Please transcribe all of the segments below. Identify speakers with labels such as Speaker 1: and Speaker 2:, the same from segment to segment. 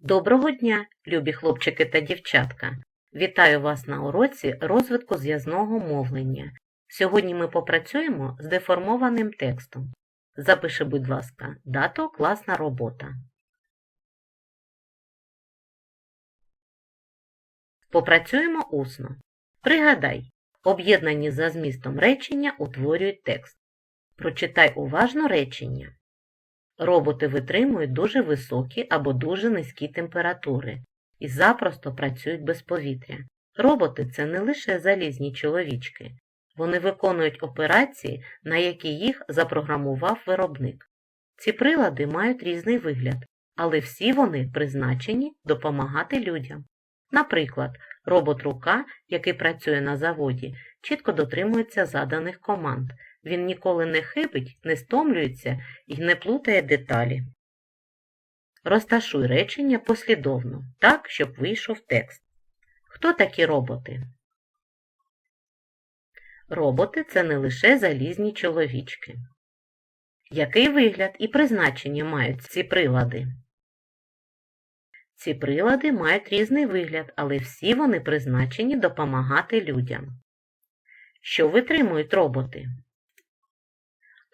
Speaker 1: Доброго дня, любі хлопчики та дівчатка! Вітаю вас на уроці розвитку зв'язного мовлення. Сьогодні ми попрацюємо з деформованим текстом. Запиши, будь ласка, дату класна робота. Попрацюємо усно. Пригадай, об'єднані за змістом речення утворюють текст. Прочитай уважно речення. Роботи витримують дуже високі або дуже низькі температури і запросто працюють без повітря. Роботи це не лише залізні чоловічки. Вони виконують операції, на які їх запрограмував виробник. Ці прилади мають різний вигляд, але всі вони призначені допомагати людям. Наприклад, робот-рука, який працює на заводі, чітко дотримується заданих команд. Він ніколи не хибить, не стомлюється і не плутає деталі. Розташуй речення послідовно, так, щоб вийшов текст. Хто такі роботи? Роботи це не лише залізні чоловічки. Який вигляд і призначення мають ці прилади? Ці прилади мають різний вигляд, але всі вони призначені допомагати людям. Що витримують роботи?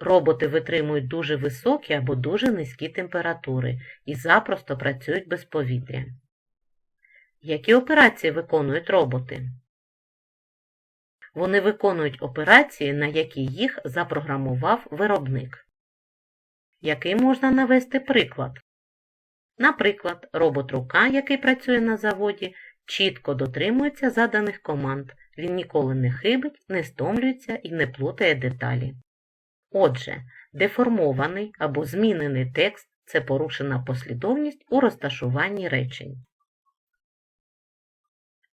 Speaker 1: Роботи витримують дуже високі або дуже низькі температури і запросто працюють без повітря. Які операції виконують роботи? Вони виконують операції, на які їх запрограмував виробник. Який можна навести приклад? Наприклад, робот-рука, який працює на заводі, чітко дотримується заданих команд, він ніколи не хибить, не стомлюється і не плутає деталі. Отже, деформований або змінений текст це порушена послідовність у розташуванні речень.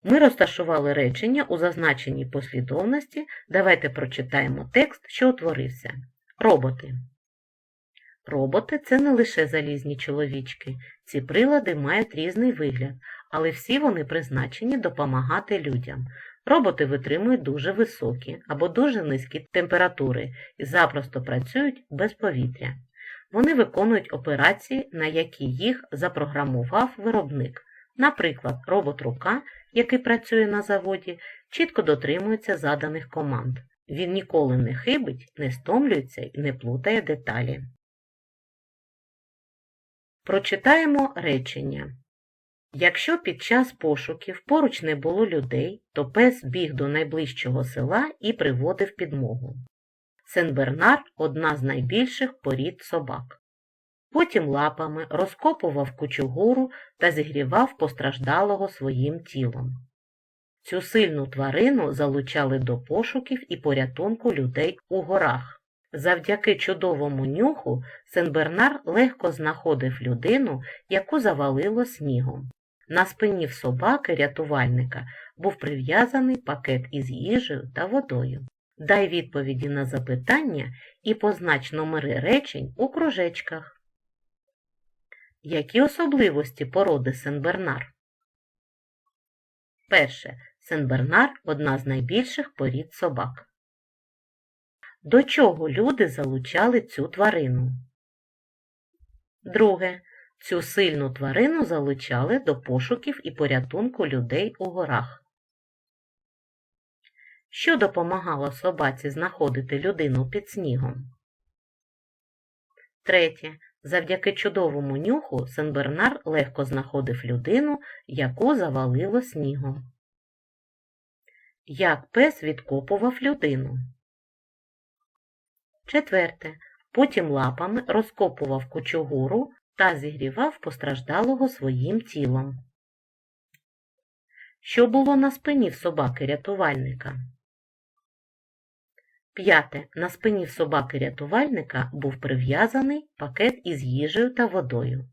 Speaker 1: Ми розташували речення у зазначеній послідовності. Давайте прочитаємо текст, що утворився. Роботи. Роботи це не лише залізні чоловічки. Ці прилади мають різний вигляд, але всі вони призначені допомагати людям. Роботи витримують дуже високі або дуже низькі температури і запросто працюють без повітря. Вони виконують операції, на які їх запрограмував виробник. Наприклад, робот-рука, який працює на заводі, чітко дотримується заданих команд. Він ніколи не хибить, не стомлюється і не плутає деталі. Прочитаємо речення. Якщо під час пошуків поруч не було людей, то пес біг до найближчого села і приводив підмогу. Сен-Бернар одна з найбільших порід собак. Потім лапами розкопував кучугуру та зігрівав постраждалого своїм тілом. Цю сильну тварину залучали до пошуків і порятунку людей у горах. Завдяки чудовому нюху Сен-Бернар легко знаходив людину, яку завалило снігом. На спині в собаки рятувальника був прив'язаний пакет із їжею та водою. Дай відповіді на запитання і познач номери речень у кружечках. Які особливості породи Сен-Бернар? Перше. Сен-Бернар одна з найбільших порід собак. До чого люди залучали цю тварину? Друге. Цю сильну тварину залучали до пошуків і порятунку людей у горах. Що допомагало собаці знаходити людину під снігом? Третє. Завдяки чудовому нюху Сен-Бернар легко знаходив людину, яку завалило снігом. Як пес відкопував людину? Четверте. Потім лапами розкопував кучугуру та зігрівав постраждалого своїм тілом. Що було на спині в собаки рятувальника? П'яте. На спині в собаки рятувальника був прив'язаний пакет із їжею та водою.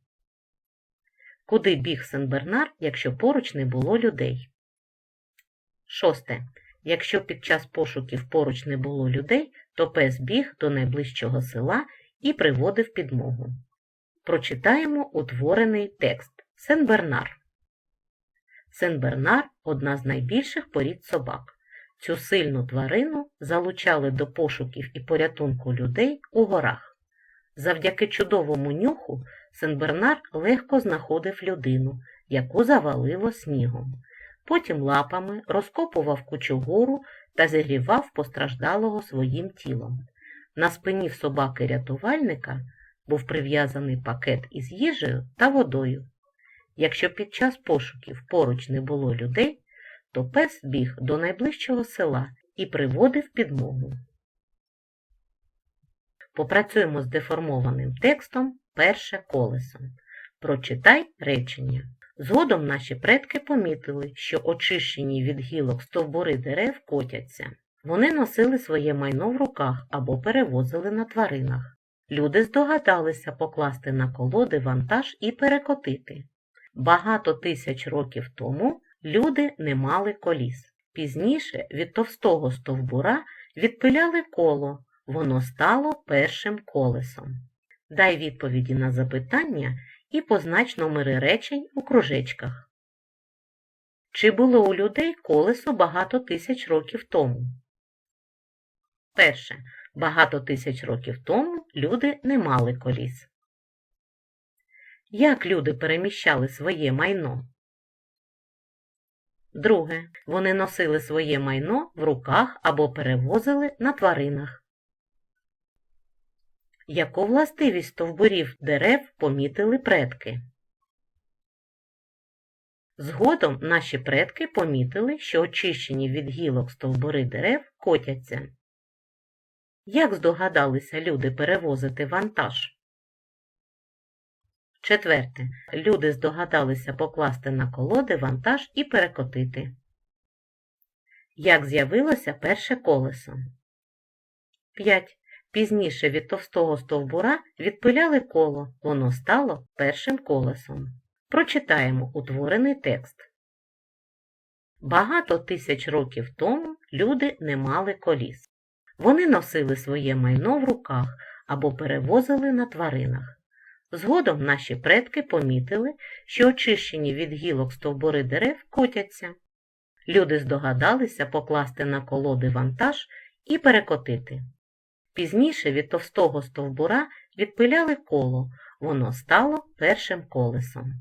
Speaker 1: Куди біг Сен-Бернар, якщо поруч не було людей? Шосте. Якщо під час пошуків поруч не було людей, то пес біг до найближчого села і приводив підмогу. Прочитаємо утворений текст Сен-Бернар. Сен-Бернар одна з найбільших порід собак. Цю сильну тварину залучали до пошуків і порятунку людей у горах. Завдяки чудовому нюху Сенбернар легко знаходив людину, яку завалило снігом. Потім лапами розкопував кучугуру та зігрівав постраждалого своїм тілом. На спині в собаки рятувальника був прив'язаний пакет із їжею та водою. Якщо під час пошуків поруч не було людей, то пес біг до найближчого села і приводив підмогу. Попрацюємо з деформованим текстом перше колесо. Прочитай речення. Згодом наші предки помітили, що очищені від гілок стовбури дерев котяться. Вони носили своє майно в руках або перевозили на тваринах. Люди здогадалися покласти на колоди вантаж і перекотити. Багато тисяч років тому люди не мали коліс. Пізніше від товстого стовбура відпиляли коло, воно стало першим колесом. Дай відповіді на запитання і познач номери речень у кружечках. Чи було у людей колесо багато тисяч років тому? Перше. Багато тисяч років тому люди не мали коліс. Як люди переміщали своє майно? Друге. Вони носили своє майно в руках або перевозили на тваринах. Яку властивість стовбурів дерев помітили предки? Згодом наші предки помітили, що очищені від гілок стовбури дерев котяться. Як здогадалися люди перевозити вантаж? Четверте. Люди здогадалися покласти на колоди вантаж і перекотити. Як з'явилося перше колесо? 5. Пізніше від товстого стовбура відпиляли коло, воно стало першим колесом. Прочитаємо утворений текст. Багато тисяч років тому люди не мали коліс. Вони носили своє майно в руках або перевозили на тваринах. Згодом наші предки помітили, що очищені від гілок стовбури дерев котяться. Люди здогадалися покласти на колоди вантаж і перекотити. Пізніше від товстого стовбура відпиляли коло, воно стало першим колесом.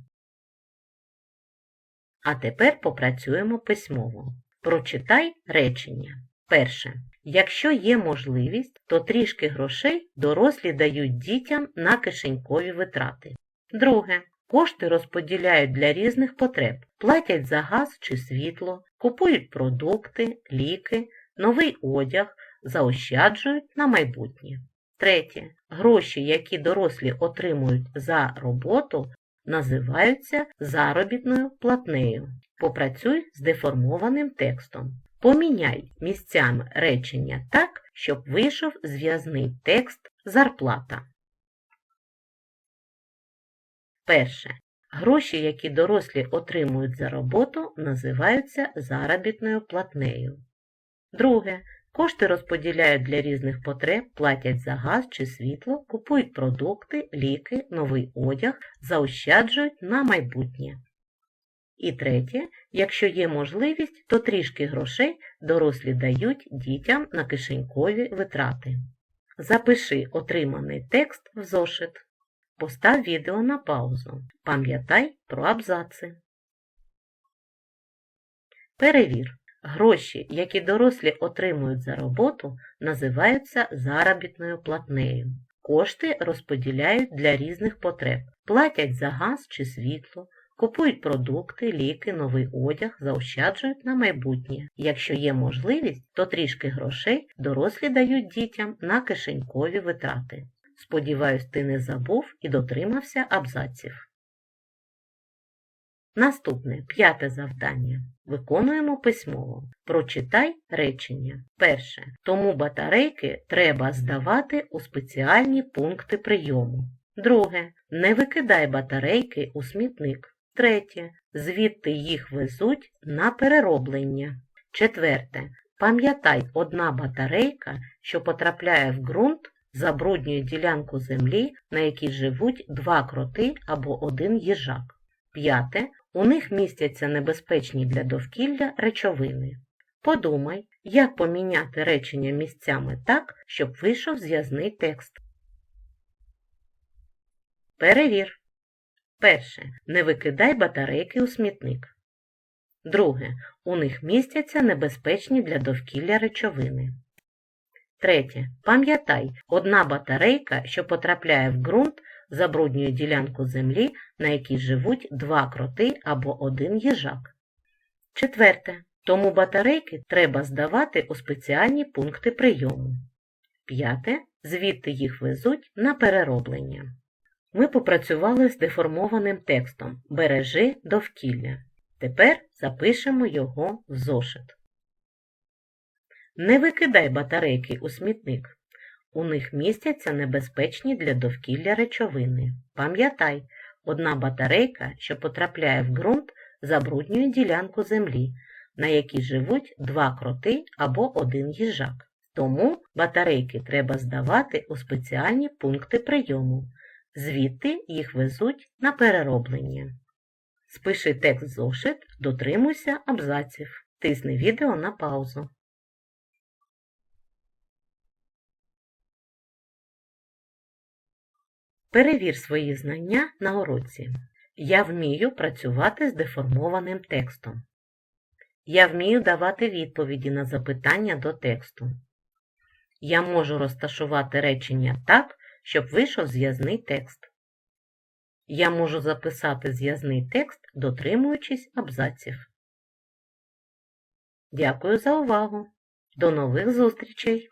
Speaker 1: А тепер попрацюємо письмово. Прочитай речення. Перше. Якщо є можливість, то трішки грошей дорослі дають дітям на кишенькові витрати. Друге. Кошти розподіляють для різних потреб, платять за газ чи світло, купують продукти, ліки, новий одяг, заощаджують на майбутнє. Третє. Гроші, які дорослі отримують за роботу, називаються заробітною платнею. Попрацюй з деформованим текстом. Поміняй місцями речення так, щоб вийшов зв'язний текст зарплата. Перше. Гроші, які дорослі отримують за роботу, називаються заробітною платнею. Друге. Кошти розподіляють для різних потреб, платять за газ чи світло, купують продукти, ліки, новий одяг, заощаджують на майбутнє. І третє, якщо є можливість, то трішки грошей дорослі дають дітям на кишенькові витрати. Запиши отриманий текст в зошит. Постав відео на паузу. Пам'ятай про абзаци. Перевір. Гроші, які дорослі отримують за роботу, називаються заробітною платнею. Кошти розподіляють для різних потреб, платять за газ чи світло, купують продукти, ліки, новий одяг, заощаджують на майбутнє. Якщо є можливість, то трішки грошей дорослі дають дітям на кишенькові витрати. Сподіваюсь, ти не забув і дотримався абзаців. Наступне п'яте завдання. Виконуємо письмово. Прочитай речення. Перше. Тому батарейки треба здавати у спеціальні пункти прийому. Друге. Не викидай батарейки у смітник. Третє. Звідти їх везуть на перероблення. Четверте. Пам'ятай, одна батарейка, що потрапляє в ґрунт, забруднює ділянку землі, на якій живуть два кроти або один їжак. П'яте. У них містяться небезпечні для довкілля речовини. Подумай, як поміняти речення місцями так, щоб вийшов зв'язний текст. Перевір. Перше. Не викидай батарейки у смітник. Друге. У них містяться небезпечні для довкілля речовини. Третє. Пам'ятай, одна батарейка, що потрапляє в ґрунт, забруднює ділянку землі, на якій живуть два кроти або один їжак. Четверте. Тому батарейки треба здавати у спеціальні пункти прийому. П'яте. Звідти їх везуть на перероблення. Ми попрацювали з деформованим текстом Бережи довкілля. Тепер запишемо його в зошит. Не викидай батарейки у смітник. У них містяться небезпечні для довкілля речовини. Пам'ятай, одна батарейка, що потрапляє в ґрунт, забруднює ділянку землі, на якій живуть два кроти або один їжак. Тому батарейки треба здавати у спеціальні пункти прийому. Звідти їх везуть на перероблення. Спиши текст зошит, дотримуйся абзаців. Тисни відео на паузу. Перевір свої знання на уроці. Я вмію працювати з деформованим текстом. Я вмію давати відповіді на запитання до тексту. Я можу розташувати речення так, щоб вийшов зв'язний текст. Я можу записати зв'язний текст, дотримуючись абзаців. Дякую за увагу. До нових зустрічей!